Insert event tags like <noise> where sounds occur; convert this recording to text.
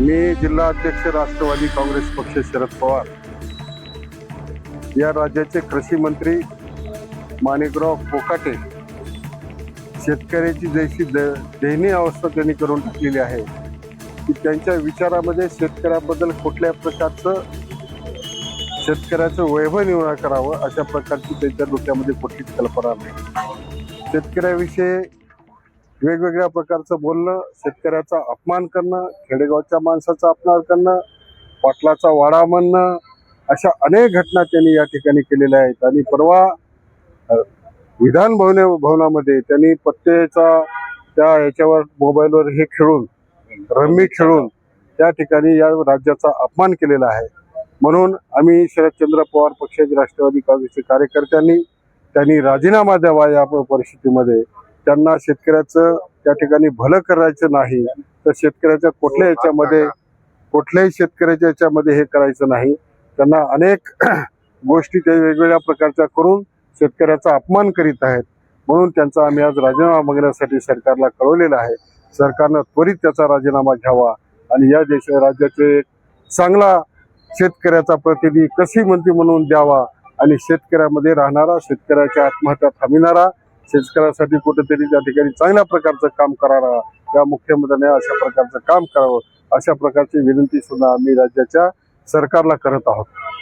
मी जिल्हा अध्यक्ष राष्ट्रवादी काँग्रेस पक्ष शरद पवार. या राज्याचे कृषी मंत्री माणिकराव कोकाटे शेतकऱ्याची जैशी द दयनीय अवस्था त्यांनी करून टाकलेली आहे. की त्यांच्या विचारामध्ये शेतकऱ्याबद्दल कुठल्या प्रकारचं शेतकऱ्याचं वैभव निर्माण करावं अशा प्रकारची त्यांच्या डोक्यामध्ये कुठलीच कल्पना नाही. शेतकऱ्याविषयी वेगवेगळ्या प्रकारचं बोलणं शेतकऱ्याचा अपमान करणं खेडेगावच्या माणसाचा अपमान करणं पाटलाचा वाडा म्हणणं अशा अनेक घटना त्यांनी या ठिकाणी केलेल्या आहेत. आणि परवा विधान भवन भवनामध्ये त्यांनी पत्तेचा त्या याच्यावर मोबाईलवर हे खेळून रम्मी खेळून त्या ठिकाणी या राज्याचा अपमान केलेला आहे. म्हणून आम्ही शरदचंद्र पवार पक्षाचे राष्ट्रवादी काँग्रेसचे कार्यकर्त्यांनी त्यांनी राजीनामा द्यावा या परिस्थितीमध्ये त्यांना शेतकऱ्याचं त्या ठिकाणी भलं करायचं नाही तर शेतकऱ्याच्या कुठल्या याच्यामध्ये कुठल्याही शेतकऱ्याच्या याच्यामध्ये हे करायचं नाही. त्यांना अनेक <clears throat> गोष्टी ते वेगवेगळ्या प्रकारच्या करून शेतकऱ्याचा अपमान करीत आहेत. म्हणून त्यांचा आम्ही आज राजीनामा मागण्यासाठी सरकारला कळवलेला आहे. सरकारनं त्वरित त्याचा राजीनामा घ्यावा आणि या देश राज्याचे एक चांगला शेतकऱ्याचा प्रतिनिधी कशी मंत्री म्हणून द्यावा आणि शेतकऱ्यामध्ये राहणारा शेतकऱ्याच्या आत्महत्या थांबविणारा शेतकऱ्यासाठी कुठेतरी त्या ठिकाणी चांगल्या प्रकारचं काम करावं या मुख्यमंत्र्याने अशा प्रकारचं काम करावं अशा प्रकारची विनंती सुद्धा आम्ही राज्याच्या सरकारला करत आहोत.